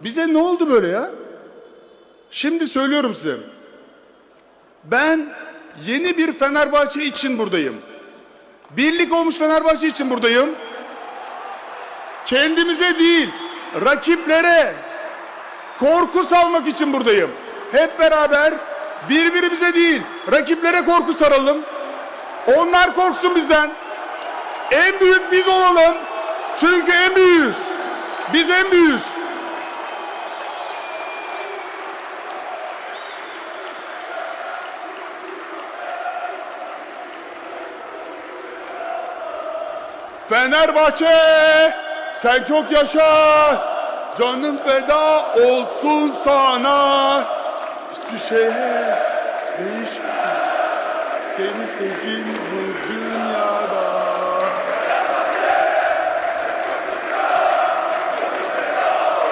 Bize ne oldu böyle ya? Şimdi söylüyorum size. Ben yeni bir Fenerbahçe için buradayım. Birlik olmuş Fenerbahçe için buradayım. Kendimize değil, rakiplere korku salmak için buradayım. Hep beraber birbirimize değil, rakiplere korku saralım. Onlar korksun bizden. En büyük biz olalım. Çünkü en büyüğüz. Biz en büyüğüz. Fenerbahçe sen çok yaşa. Canım feda olsun sana. Hiçbir şeye değişmedi. Seni sevdim bu